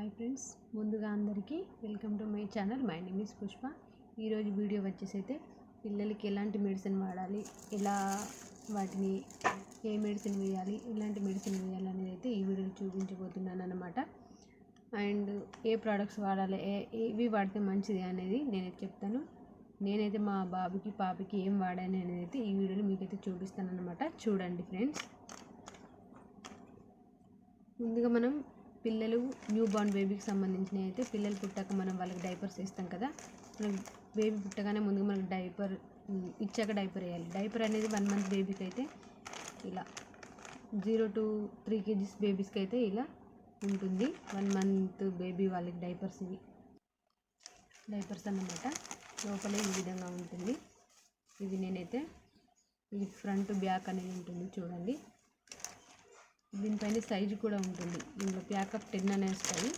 Hi friends ముందుగా అందరికీ welcome to my channel my name is Pushpa ఈరోజు video వచ్చేసి అయితే పిల్లలకి ఎలాంటి మెడిసిన్ వాడాలి ఎలా వాటిని ఏ మెడిసిన్ వేయాలి ఎలాంటి మెడిసిన్ వేయాలి అనేది అయితే ఈ వీడియోలో చూపించబోతున్నాను అనమాట అండ్ ఏ ప్రోడక్ట్స్ వాడాలి ఏ ఏవి వాడితే మంచిది అనేది నేను చెప్తాను. నేనైతే మా బాబుకి పాపకి ఏం వాడాను అనేది అయితే ఈ వీడియోలో మీకైతే చూపిస్తాను అనమాట చూడండి ఫ్రెండ్స్ ముందుగా మనం పిల్లలు న్యూ బార్న్ బేబీకి సంబంధించినవి అయితే పిల్లలు పుట్టాక మనం వాళ్ళకి డైపర్స్ ఇస్తాం కదా. మనం బేబీ పుట్టగానే ముందుగా మనకి డైపర్ ఇచ్చాక డైపర్ వేయాలి. డైపర్ అనేది వన్ మంత్ బేబీకి అయితే ఇలా జీరో టు త్రీ కేజీస్ బేబీస్కి అయితే ఇలా ఉంటుంది. వన్ మంత్ బేబీ వాళ్ళకి డైపర్స్ ఇవి. డైపర్స్ అన్నమాట. లోపలే ఈ విధంగా ఉంటుంది. ఇది నేనైతే ఇది ఫ్రంట్ బ్యాక్ అనేది ఉంటుంది చూడండి. దీనిపైన సైజు కూడా ఉంటుంది. ఇందులో ప్యాకప్ టెన్ అనే వస్తాయి.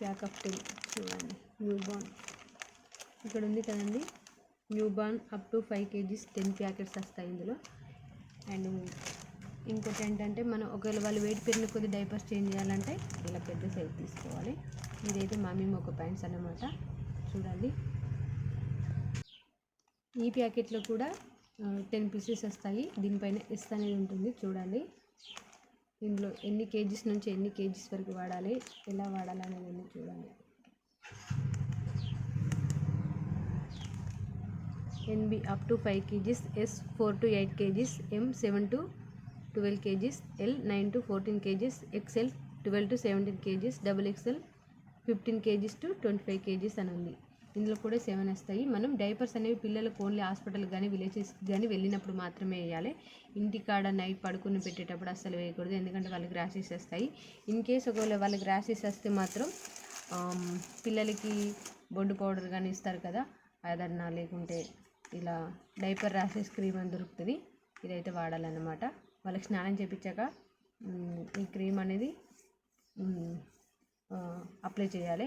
ప్యాకప్ టెన్ చూడండి. Newborn. ఇక్కడ ఉంది కదండి. Newborn up to five kgs ten packets వస్తాయి ఇందులో. అండ్ ఇంకోటి ఏంటంటే మనం ఒకవేళ వాళ్ళు వెయిట్ పెరిగిన కొద్ది డైపర్స్ చేంజ్ చేయాలంటే ఇలా పెద్ద సైజ్ తీసుకోవాలి. ఇదైతే మమ్మీ ఒక ప్యాంట్స్ అన్నమాట. చూడండి. ఈ ప్యాకెట్లో కూడా టెన్ పీసెస్ వస్తాయి. దీనిపైన ఎస్ అనేది ఉంటుంది. చూడండి. ఇందులో ఎన్ని కేజీస్ నుంచి ఎన్ని కేజీస్ వరకు వాడాలి? ఎలా వాడాలి అనేది చూడాలి NB up to five kgs S four to eight kgs M seven to twelve kgs L nine to fourteen kgs XL twelve to seventeen kgs double XL fifteen kgs to twenty five kgs అని ఉంది. ఇందులో కూడా seven వస్తాయి. మనం diapers అనేవి పిల్లలకు only hospital కానీ villages కానీ వెళ్ళినప్పుడు మాత్రమే వేయాలి. ఇంటికాడ నైట్ పడుకుని పెట్టేటప్పుడు అస్సలు వేయకూడదు. ఎందుకంటే వాళ్ళకి ర్యాషెస్ వస్తాయి. ఇన్ కేస్ ఒకవేళ వాళ్ళకి ర్యాషెస్ వస్తే మాత్రం పిల్లలకి బొడ్డు పౌడర్ కానీ ఇస్తారు కదా అదన్నా లేకుంటే ఇలా డైపర్ ర్యాషెస్ క్రీమ్ అని దొరుకుతుంది. ఇదైతే వాడాలన్నమాట. వాళ్ళకి స్నానం చేయించాక ఈ క్రీమ్ అనేది అప్లై చేయాలి.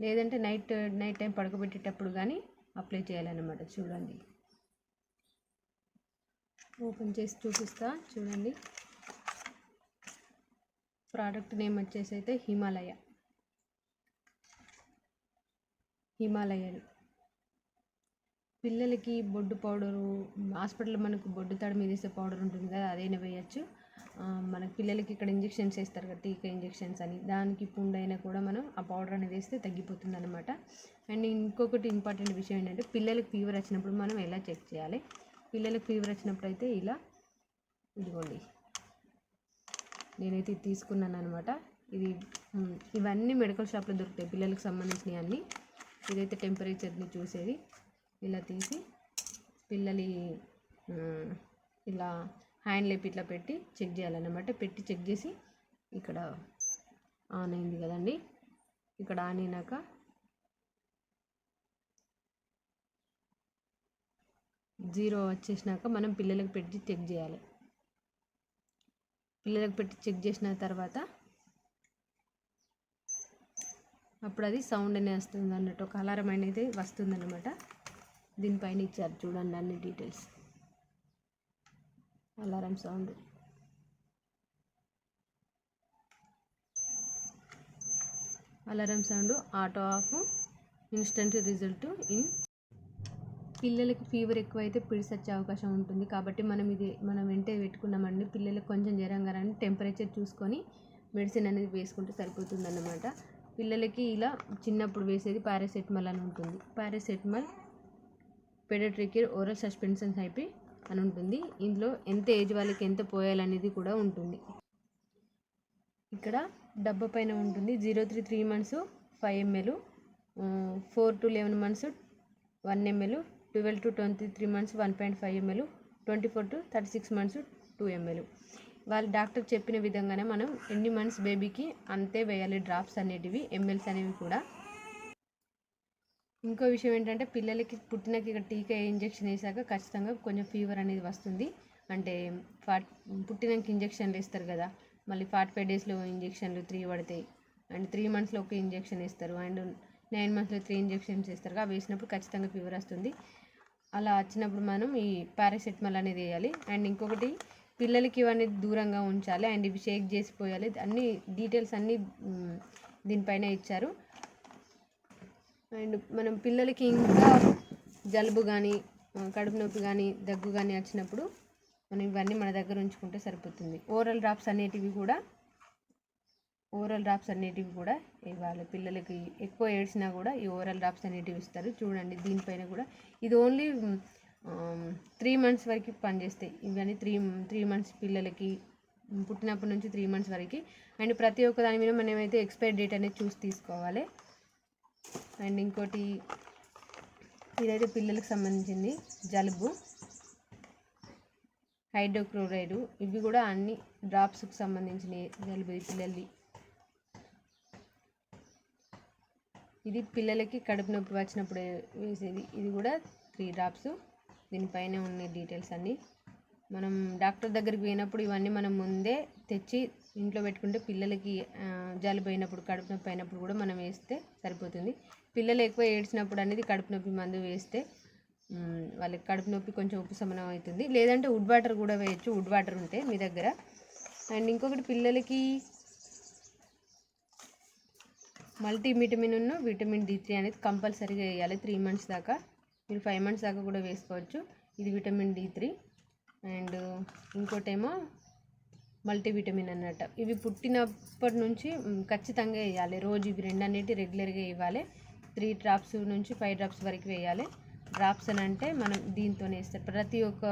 లేదంటే నైట్ నైట్ టైం పడకబెట్టేటప్పుడు కానీ అప్లై చేయాలన్నమాట. చూడండి. ఓపెన్ చేసి చూపిస్తా. చూడండి. ప్రోడక్ట్ నేమ్ వచ్చేసి అయితే హిమాలయ. హిమాలయన్ పిల్లలకి బొడ్డు పౌడరు హాస్పిటల్లో మనకు బొడ్డు తడి మీద పౌడర్ ఉంటుంది కదా అదైనా వేయచ్చు. మన పిల్లలకి ఇక్కడ ఇంజెక్షన్స్ వేస్తారు కదా టీకా ఇంజెక్షన్స్ అని. దానికి పుండైనా కూడా మనం ఆ పౌడర్ అనేది వేస్తే తగ్గిపోతుంది అనమాట అండ్ ఇంకొకటి ఇంపార్టెంట్ విషయం ఏంటంటే పిల్లలకి ఫీవర్ వచ్చినప్పుడు మనం ఎలా చెక్ చేయాలి? పిల్లలకి ఫీవర్ వచ్చినప్పుడు అయితే ఇలా ఇదిగోండి. నేనైతే ఇది తీసుకున్నాను అనమాట ఇది ఇవన్నీ మెడికల్ షాప్లో దొరుకుతాయి పిల్లలకు సంబంధించినవి అన్నీ. ఇదైతే టెంపరేచర్ని చూసేది. ఇలా తీసి పిల్లలి ఇలా హ్యాండ్ లేపి ఇట్లా పెట్టి చెక్ చేయాలన్నమాట. పెట్టి చెక్ చేసి ఇక్కడ ఆన్ అయింది కదండి. ఇక్కడ ఆన్ అయినాక జీరో వచ్చేసినాక మనం పిల్లలకు పెట్టి చెక్ చేయాలి. పిల్లలకు పెట్టి చెక్ చేసిన తర్వాత అప్పుడు అది సౌండ్ అనే వస్తుంది అన్నట్టు ఒక అలారం అనేది వస్తుందన్నమాట. దీనిపైన ఇచ్చారు చూడండి అన్ని details. Alarm sound. Alarm sound auto off instant result in. పిల్లలకి ఫీవర్ ఎక్కువైతే పిడిసి వచ్చే అవకాశం ఉంటుంది. కాబట్టి మనం ఇది మనం వెంటే పెట్టుకున్నామండి. పిల్లలకు కొంచెం జ్వరం కానీ టెంపరేచర్ చూసుకొని మెడిసిన్ అనేది వేసుకుంటే సరిపోతుంది అన్నమాట పిల్లలకి ఇలా చిన్నప్పుడు వేసేది పారాసెటమాల్ అని ఉంటుంది. పారాసెటమాల్ పెడట్రికేర్ ఓరల్ సస్పెన్షన్స్ అయిపోయి అని ఉంటుంది ఇందులో ఎంత ఏజ్ వాళ్ళకి ఎంత పోయాలనేది కూడా ఉంటుంది. ఇక్కడ డబ్బా పైన ఉంటుంది. Zero three three months five ML four to eleven months one ML twelve to twenty three months one point five ML twenty four to thirty six months two ML. వాళ్ళు డాక్టర్ చెప్పిన విధంగానే మనం ఎన్ని మంత్స్ బేబీకి అంతే వేయాలి drops అనేటివి MLs అనేవి కూడా. ఇంకో విషయం ఏంటంటే పిల్లలకి పుట్టినాక ఇక్కడ టీకా ఇంజెక్షన్ వేసాక ఖచ్చితంగా కొంచెం ఫీవర్ అనేది వస్తుంది. అంటే ఫార్ట్ పుట్టినాక ఇంజెక్షన్లు వేస్తారు కదా మళ్ళీ ఫార్టీ ఫైవ్ డేస్లో ఇంజెక్షన్లు త్రీ పడతాయి. అండ్ త్రీ మంత్స్లో ఒక ఇంజెక్షన్ వేస్తారు. అండ్ నైన్ మంత్స్లో త్రీ ఇంజెక్షన్స్ వేస్తారు. అవి వేసినప్పుడు ఖచ్చితంగా ఫీవర్ వస్తుంది. అలా వచ్చినప్పుడు మనం ఈ పారాసెటమాల్ అనేది వేయాలి. అండ్ ఇంకొకటి పిల్లలకి ఇవన్నీ దూరంగా ఉంచాలి. అండ్ ఇవి షేక్ చేసి పోయాలి. అన్ని డీటెయిల్స్ అన్నీ దీనిపైన ఇచ్చారు. అండ్ మనం పిల్లలకి ఇంకా జలుబు కానీ కడుపు నొప్పి కానీ దగ్గు కానీ వచ్చినప్పుడు మనం ఇవన్నీ మన దగ్గర ఉంచుకుంటే సరిపోతుంది. ఓరల్ డ్రాప్స్ అనేటివి కూడా ఓరల్ డ్రాప్స్ అనేటివి కూడా ఇవ్వాలి. పిల్లలకి ఎక్కువ ఏడ్చినా కూడా ఈ ఓరల్ డ్రాప్స్ అనేటివి ఇస్తారు. చూడండి దీనిపైన కూడా. ఇది ఓన్లీ త్రీ మంత్స్ వరకు పనిచేస్తాయి. ఇవన్నీ త్రీ త్రీ మంత్స్ పిల్లలకి పుట్టినప్పటి నుంచి త్రీ మంత్స్ వరకు. అండ్ ప్రతి ఒక్క దాని మీద మనం అయితే ఎక్స్పైరీ డేట్ అనేది చూసి తీసుకోవాలి. అండ్ ఇంకోటి ఇదైతే పిల్లలకు సంబంధించింది జలుబు హైడ్రోక్లోరైడ్ ఇవి కూడా అన్ని డ్రాప్స్కి సంబంధించిన జలుబు పిల్లలది. ఇది పిల్లలకి కడుపు నొప్పి వచ్చినప్పుడు వేసేది. ఇది కూడా త్రీ డ్రాప్స్. దీనిపైన ఉన్న డీటెయిల్స్ అన్నీ. మనం డాక్టర్ దగ్గరికి పోయినప్పుడు ఇవన్నీ మనం ముందే తెచ్చి ఇంట్లో పెట్టుకుంటే పిల్లలకి జలుబు అయినప్పుడు కడుపు నొప్పి అయినప్పుడు కూడా మనం వేస్తే సరిపోతుంది. పిల్లలు ఎక్కువ ఏడ్చినప్పుడు అనేది కడుపు నొప్పి మందు వేస్తే వాళ్ళకి కడుపు నొప్పి కొంచెం ఉపశమనం అవుతుంది. లేదంటే వుడ్ వాటర్ కూడా వేయచ్చు వుడ్ వాటర్ ఉంటే మీ దగ్గర. అండ్ ఇంకొకటి పిల్లలకి మల్టీ విటమిన్ ఉన్న విటమిన్ డి త్రీ అనేది కంపల్సరీగా వేయాలి. త్రీ మంత్స్ దాకా మీరు ఫైవ్ మంత్స్ దాకా కూడా వేసుకోవచ్చు. ఇది విటమిన్ డి త్రీ. అండ్ ఇంకోటేమో మల్టీ విటమిన్ అన్నట్టు. ఇవి పుట్టినప్పటి నుంచి ఖచ్చితంగా వేయాలి. రోజు ఇవి రెండు అనేటి రెగ్యులర్గా ఇవ్వాలి. త్రీ డ్రాప్స్ నుంచి ఫైవ్ డ్రాప్స్ వరకు వేయాలి. డ్రాప్స్ అని అంటే మనం దీంతోనే వేస్తారు. ప్రతి ఒక్క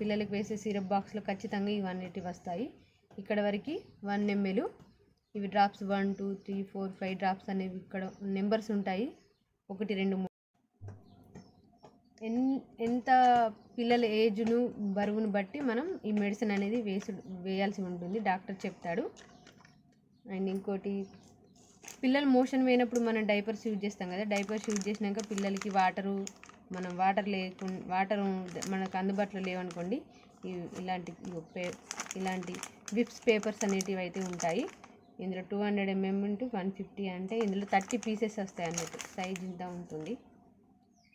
పిల్లలకు వేసే సిరప్ బాక్స్లో ఖచ్చితంగా ఇవన్నిటి వస్తాయి. ఇక్కడ వరకు వన్ ఎంఎల్. ఇవి drops one two three four five drops అనేవి ఇక్కడ నెంబర్స్ ఉంటాయి. ఒకటి రెండు మూడు. ఎన్ ఎంత పిల్లల ఏజ్ను బరువును బట్టి మనం ఈ మెడిసిన్ అనేది వేసు వేయాల్సి ఉంటుంది. డాక్టర్ చెప్తాడు. అండ్ ఇంకోటి పిల్లలు మోషన్ పోయినప్పుడు మనం డైపర్స్ యూజ్ చేస్తాం కదా. డైపర్స్ యూజ్ చేసినాక పిల్లలకి వాటరు మనం వాటర్ లేకుండా వాటర్ మనకు అందుబాటులో లేవనుకోండి ఇలాంటి పే ఇలాంటి విప్స్ పేపర్స్ అనేటివి అయితే ఉంటాయి. ఇందులో two hundred mm into one fifty అంటే ఇందులో థర్టీ పీసెస్ వస్తాయి అన్నట్టు. సైజ్ ఇంత ఉంటుంది.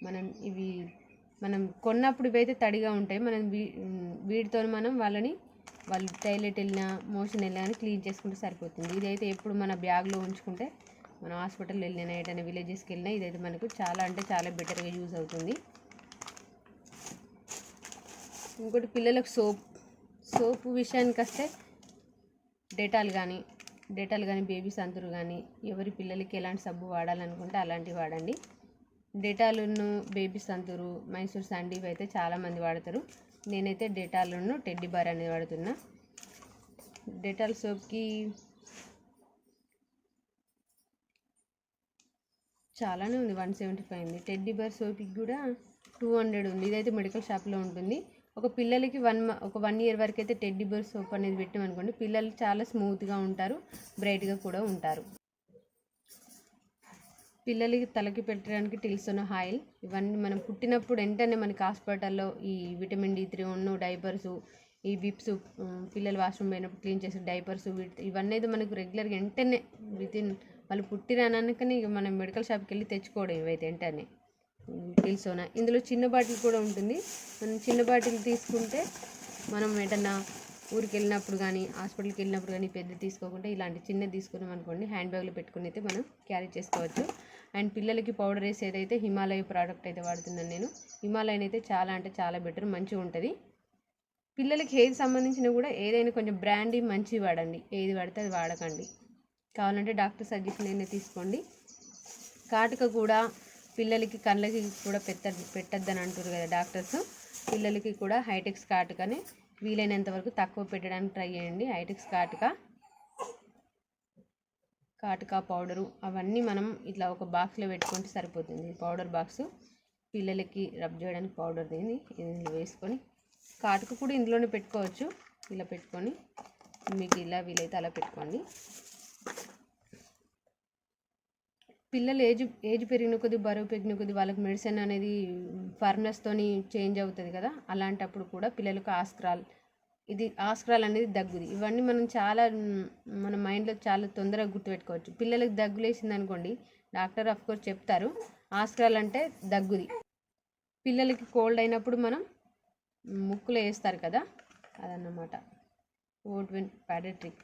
మనం ఇవి మనం కొన్నప్పుడు ఇవైతే తడిగా ఉంటాయి మనం వీ వీటితో మనం వాళ్ళని వాళ్ళు టాయిలెట్ వెళ్ళినా మోషన్ వెళ్ళినా కానీ క్లీన్ చేసుకుంటే సరిపోతుంది. ఇదైతే ఎప్పుడు మన బ్యాగ్లో ఉంచుకుంటే మనం హాస్పిటల్ వెళ్ళినా ఎటైనా విలేజెస్కి వెళ్ళినా ఇదైతే మనకు చాలా అంటే చాలా బెటర్గా యూజ్ అవుతుంది. ఇంకోటి పిల్లలకు సోప్ సోప్ విషయానికి వస్తే డెటాల్ కానీ డెటాల్ కానీ బేబీ సంతురు కానీ ఎవరి పిల్లలకి ఎలాంటి సబ్బు వాడాలనుకుంటే అలాంటివి వాడండి. డెటాలును బేబీ సంతూరు మైసూర్ శాండీ ఇవి అయితే చాలామంది వాడతారు. నేనైతే డెటాలును టెడ్డీ బార్ అనేది వాడుతున్నా. డెటాల్ సోప్కి చాలానే ఉంది వన్ సెవెంటీ ఫైవ్ ఉంది. టెడ్డీ బార్ సోప్కి కూడా టూ హండ్రెడ్ ఉంది. ఇదైతే మెడికల్ షాప్లో ఉంటుంది. ఒక పిల్లలకి వన్ ఒక వన్ ఇయర్ వరకు అయితే టెడ్డీ బర్ సోప్ అనేది పెట్టామనుకోండి పిల్లలు చాలా స్మూత్గా ఉంటారు బ్రైట్గా కూడా ఉంటారు. పిల్లలకి తలకి పెట్టడానికి టిల్సోనో ఆయిల్ ఇవన్నీ మనం పుట్టినప్పుడు వెంటనే మనకి హాస్పిటల్లో ఈ విటమిన్ డి త్రీ ఉన్న డైపర్స్ ఈ విప్స్ పిల్లలు వాష్రూమ్ పోయినప్పుడు క్లీన్ చేసే డైపర్స్ ఇవన్నీ అయితే మనకు రెగ్యులర్గా వెంటనే వితిన్ వాళ్ళు పుట్టిరానకనే ఇక మనం మెడికల్ షాప్కి వెళ్ళి తెచ్చుకోవడం ఇవైతే వెంటనే. టిల్సోనా. ఇందులో చిన్న బాటిల్ కూడా ఉంటుంది. మనం చిన్న బాటిల్ తీసుకుంటే మనం ఏదన్నా ఊరికి వెళ్ళినప్పుడు కానీ హాస్పిటల్కి వెళ్ళినప్పుడు కానీ పెద్ద తీసుకోకుండా ఇలాంటి చిన్నది తీసుకున్నాం అనుకోండి హ్యాండ్ బ్యాగ్లో పెట్టుకుని అయితే మనం క్యారీ చేసుకోవచ్చు. అండ్ పిల్లలకి పౌడర్ వేసి ఏదైతే హిమాలయ ప్రోడక్ట్ అయితే వాడుతున్నాను నేను. హిమాలయన్ అయితే చాలా అంటే చాలా బెటర్ మంచిగా ఉంటుంది. పిల్లలకి ఏది సంబంధించిన కూడా ఏదైనా కొంచెం బ్రాండ్ మంచివి వాడండి. ఏది పడితే అది వాడకండి. కావాలంటే డాక్టర్ సజెషన్ అయినా తీసుకోండి. కాటుక కూడా పిల్లలకి కళ్ళకి కూడా పెట్ట పెట్టద్దని అంటారు కదా డాక్టర్స్. పిల్లలకి కూడా హైటెక్స్ కాటుకని వీలైనంత వరకు తక్కువ పెట్టడానికి ట్రై చేయండి. హైటెక్స్ కాటుక కాటుక పౌడరు అవన్నీ మనం ఇట్లా ఒక బాక్స్లో పెట్టుకుంటే సరిపోతుంది. పౌడర్ బాక్స్ పిల్లలకి రబ్ చేయడానికి పౌడర్ దీన్ని ఇందులో వేసుకొని కాటుక కూడా ఇందులోనే పెట్టుకోవచ్చు. ఇలా పెట్టుకొని మీకు ఇలా వీలైతే అలా పెట్టుకోండి. పిల్లలు ఏజ్ ఏజ్ పెరిగిన కొద్ది బరువు పెరిగిన కొద్ది వాళ్ళకి మెడిసిన్ అనేది ఫార్ములాస్తోని చేంజ్ అవుతుంది కదా? అలాంటప్పుడు కూడా పిల్లలకు ఆస్క్రాల్ ఇది ఆస్క్రాల్ అనేది దగ్గుది. ఇవన్నీ మనం చాలా మన మైండ్లో చాలా తొందరగా గుర్తుపెట్టుకోవచ్చు. పిల్లలకి దగ్గులేసింది అనుకోండి డాక్టర్ ఆఫ్ కోర్స్ చెప్తారు ఆస్క్రాల్ అంటే దగ్గుది. పిల్లలకి కోల్డ్ అయినప్పుడు మనం ముక్కులో వేస్తారు కదా? అదన్నమాట. ఓట్విన్ ప్యాడట్రిక్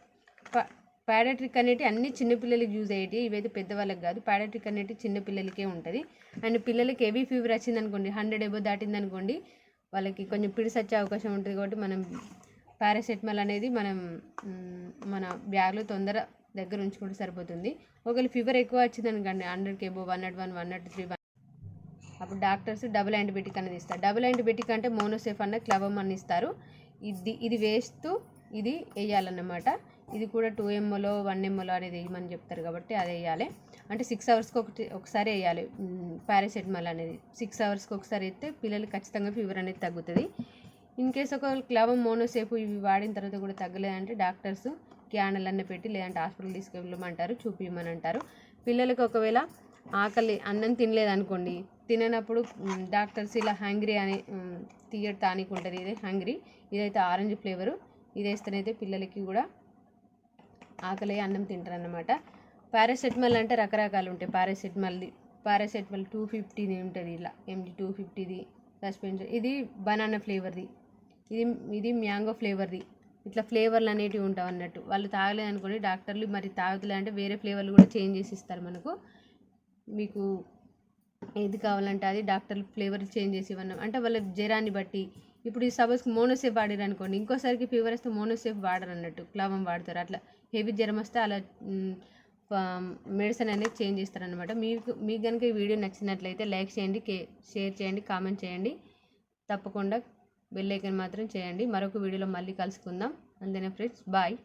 ప్యాడట్రిక్ అనేటి అన్ని చిన్నపిల్లలకి యూజ్ అయ్యేటి ఇవైతే పెద్దవాళ్ళకి కాదు. ప్యాడట్రిక్ అనేటి చిన్నపిల్లలకే ఉంటుంది. అండ్ పిల్లలకి హెవీ ఫీవర్ వచ్చింది అనుకోండి హండ్రెడ్ ఎబో దాటింది అనుకోండి వాళ్ళకి కొంచెం పిడిసి వచ్చే అవకాశం ఉంటుంది కాబట్టి మనం పారాసెటమాల్ అనేది మనం మన బ్యాగ్లో తొందర దగ్గర ఉంచుకుంటే సరిపోతుంది. ఒకవేళ ఫీవర్ ఎక్కువ వచ్చింది అనుకోండి hundred కేబో one naught one one naught three one అప్పుడు డాక్టర్స్ డబుల్ యాంటీబయాటిక్ అనేది ఇస్తారు. డబుల్ యాంటీబయాటిక్ అంటే మోనోసేఫ్ అన్న క్లవమ్ అని ఇస్తారు. ఇది ఇది వేస్తూ ఇది వేయాలన్నమాట. ఇది కూడా టూ ఎంఓలో వన్ ఎంఓలో అనేది వేయమని చెప్తారు కాబట్టి అది వేయాలి. అంటే సిక్స్ అవర్స్కి ఒకటి ఒకసారి వేయాలి. పారాసెటమాల్ అనేది. సిక్స్ అవర్స్కి ఒకసారి వేస్తే పిల్లలు ఖచ్చితంగా ఫీవర్ అనేది తగ్గుతుంది. ఇన్ కేస్ ఒక క్లవం మోనోసేపు ఇవి వాడిన తర్వాత కూడా తగ్గలేదంటే డాక్టర్స్ క్యానల్ అన్న పెట్టి లేదంటే హాస్పిటల్ తీసుకెళ్ళమంటారు చూపించమని అంటారు పిల్లలకి ఒకవేళ ఆకలి అన్నం తినలేదనుకోండి తిననప్పుడు డాక్టర్స్ ఇలా హ్యాంగ్రీ అని మ్, తీయటి టానిక్ ఉంటుంది ఇదే హ్యాంగ్రీ ఇదైతే ఆరెంజ్ ఫ్లేవరు ఇది వేస్తేనైతే పిల్లలకి కూడా ఆకలి అన్నం తింటారు అన్నమాట పారాసెటమాల్ అంటే రకరకాలు ఉంటాయి పారాసెటమాల్ది పారాసెటమాల్ టూ ఫిఫ్టీది ఉంటుంది ఇలా. ఎంజీ టూ ఫిఫ్టీది సస్పెన్షన్ ఇది బనానా ఫ్లేవర్ది ఇది ఇది మ్యాంగో ఫ్లేవర్ది ఇట్లా ఫ్లేవర్లు అనేటివి ఉంటాయి అన్నట్టు. వాళ్ళు తాగలేదు అనుకోండి డాక్టర్లు మరి తాగుతలే అంటే వేరే ఫ్లేవర్లు కూడా చేంజ్ చేసి ఇస్తారు మనకు. మీకు ఏది కావాలంటే అది డాక్టర్లు ఫ్లేవర్ చేంజ్ చేసి ఇవ్వన్నాం అంటే వాళ్ళ జ్వరాన్ని బట్టి. ఇప్పుడు ఈ సపోజ్ మోనోసేఫ్ వాడారు అనుకోండి ఇంకోసారికి ఫీవర్ వస్తే మోనోసేఫ్ వాడరు అన్నట్టు క్లవం వాడతారు. అట్లా హెవీ జ్వరం వస్తే అలా మెడిసిన్ అనేది చేంజ్ చేస్తారనమాట మీకు మీకు కనుక ఈ వీడియో నచ్చినట్లయితే లైక్ చేయండి కే షేర్ చేయండి కామెంట్ చేయండి. తప్పకుండా బెల్ ఐకాన్ మాత్రం చేయండి. మరొక వీడియోలో మళ్ళీ కలుసుకుందాం. అంతేనా ఫ్రెండ్స్? బాయ్.